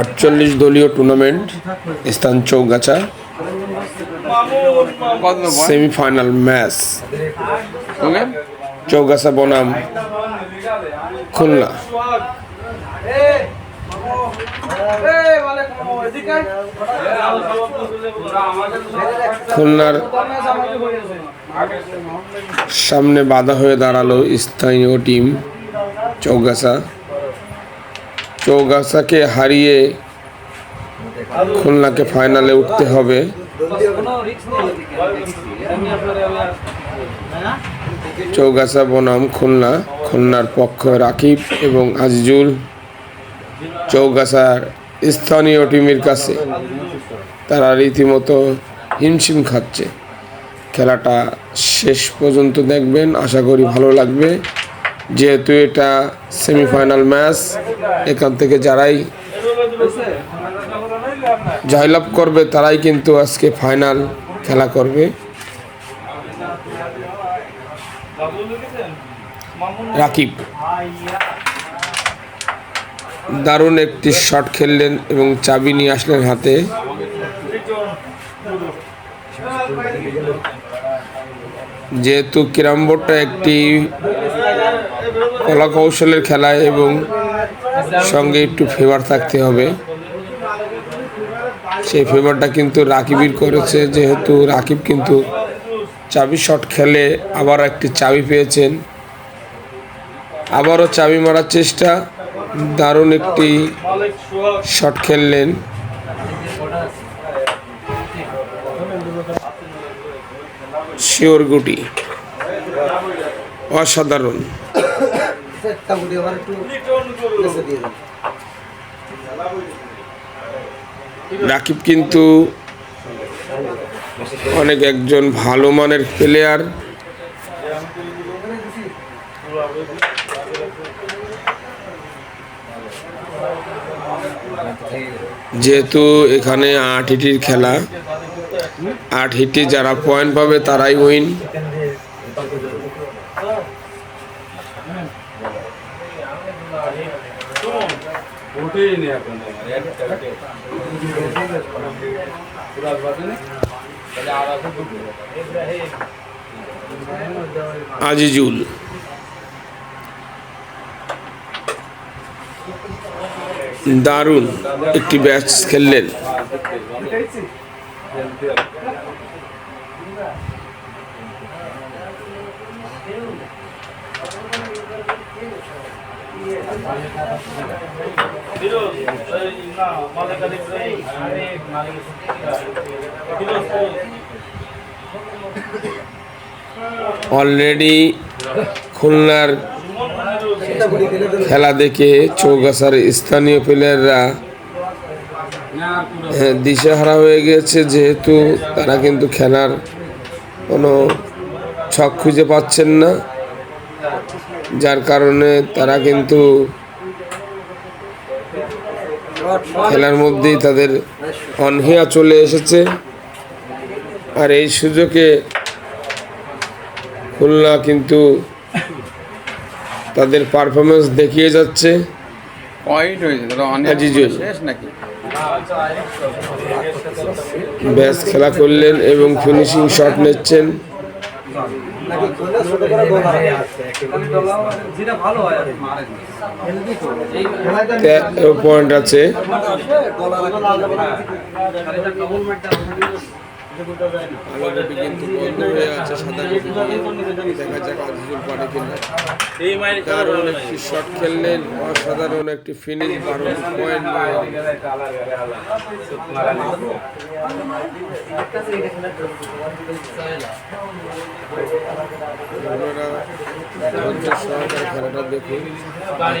আটচল্লিশ দলীয় টুর্নামেন্ট স্থান চৌগাছা সেমিফাইনাল ম্যাচ। চৌগাছা বনাম খুলনা। খুলনার সামনে বাধা হয়ে দাঁড়াল স্থানীয় টিম চৌগাছা। চৌগাছাকে হারিয়ে খুলনাকে ফাইনালে উঠতে হবে। চৌগাছা বনাম খুলনা, খুলনার পক্ষ রাকিব এবং আজিজুল। চৌগাছার স্থানীয় টিমের কাছে তারা রীতিমতো হিমশিম খাচ্ছে। খেলাটা শেষ পর্যন্ত দেখবেন, আশা করি ভালো লাগবে। যেহেতু এটা সেমিফাইনাল ম্যাচ এখান থেকে যারাই জয়লাভ করবে, তারাই কিন্তু আজকে ফাইনাল খেলা করবে। রাকিব। দারুণ একটি শট খেললেন এবং চাবি নিয়ে আসলেন হাতে। যেহেতু ক্যারাম বোর্ডটা একটি কলা কৌশলের খেলা এবং সঙ্গে একটু ফেভার থাকতে হবে। সেই ফেভারটা কিন্তু রাকিবির করেছে, যেহেতু রাকিব কিন্তু চাবি শট খেলে আবার একটি চাবি পেয়েছেন। আবারও চাবি মারার চেষ্টা, দারুণ একটি শট খেললেন। শিওর গুটি। অসাধারণ। রাকিব কিন্তু অনেক একজন ভালো মানের প্লেয়ার যেহেতু এখানে আট হিটির খেলা। আট হিটে যারা পয়েন্ট পাবে তারাই উইন আজিজুল। দারুণ একটি ব্যাচ খেললেন। অলরেডি খুলনার খেলা দেখে চৌগাছার স্থানীয় প্লেয়াররা হ্যাঁ, দিশেহারা হয়ে গেছে যেহেতু তারা কিন্তু খেলার কোনো ছক খুঁজে পাচ্ছেন না। যার কারণে তারা কিন্তু খেলার মধ্যেই তাদের অনহিয়া চলে এসেছে। আর এই সুযোগে খুলনা কিন্তু তাদের পারফরমেন্স দেখিয়ে যাচ্ছে। পয়েন্ট হয়েছে অনেক শেষ নাকি? ব্যাস খেলা করলেন এবং ফিনিশিং শট নিচ্ছেন। পয়েন্ট আছে। আলোকটি কিন্তু বন্ধ হয়ে আছে সাদা। দেখা যাক আজিজুল পারে কিনা দারুণ একটি শট খেললেন অসাধারণ একটি ফিনিশ বারো পয়েন্ট ধৈর্য সহকারে খেলাটা দেখুন ভালো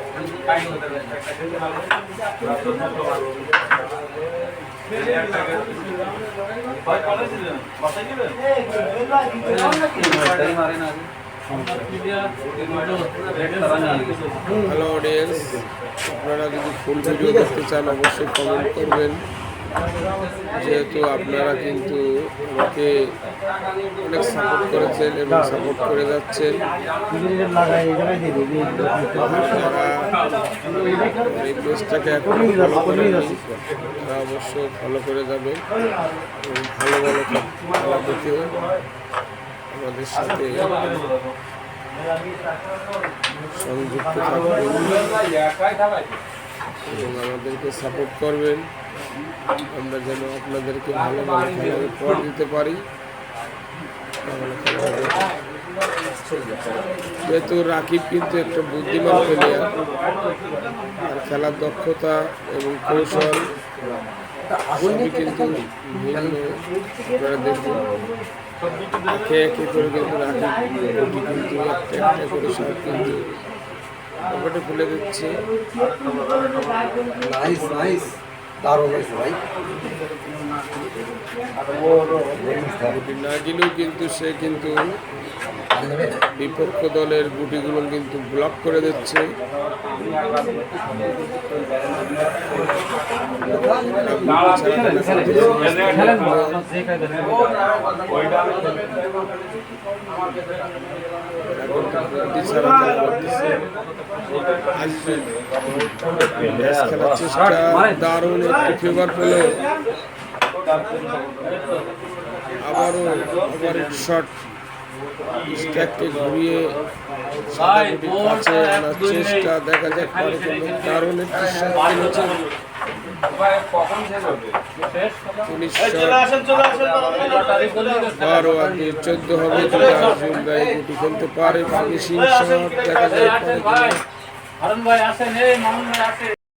হ্যালো অডিয়েন্স আপনারা যদি ফুল ভিডিও দেখতে চান অবশ্যই কমেন্ট করবেন। যেহেতু আপনারা কিন্তু আমাকে অনেক সাপোর্ট করেছেন এবং সাপোর্ট করে যাচ্ছেন। এই এখন তারা অবশ্যই ফলো করে এবং ভালো ভালো খেলা দেখে আমাদের সাথে সংযুক্ত থাকবেন এবং আমাদেরকে সাপোর্ট করবেন। আমরা যেন আপনাদেরকে ভালো ভালো দিতে পারি। যেহেতু রাকিব কিন্তু একটা বুদ্ধিমান প্লেয়ার আর খেলার দক্ষতা এবং কৌশল কিন্তু ভিন্ন আপনারা দেখুন। একে একে করে কিন্তু রাকিব কিন্তু একটা একটা করে সব কিন্তু খুলে দিচ্ছে। নাইস নাইস দারুণ হয়েছে ভাই। গুটি না গেলেও কিন্তু সে কিন্তু বিপক্ষ দলের গুটিগুলো কিন্তু ব্লক করে দিচ্ছে। দারুণ একটি ফেভার পেল। আবারও ওভারের শট স্ট্যাককে ঘুরিয়ে চেষ্টা। দেখা যাক পারে কিন্তু দারুণ একটি দুই চোদ্দ হবে আর্জুন গুটি খেলতে পারে। ফিনিশিং দেখা যায় ভাই ভাই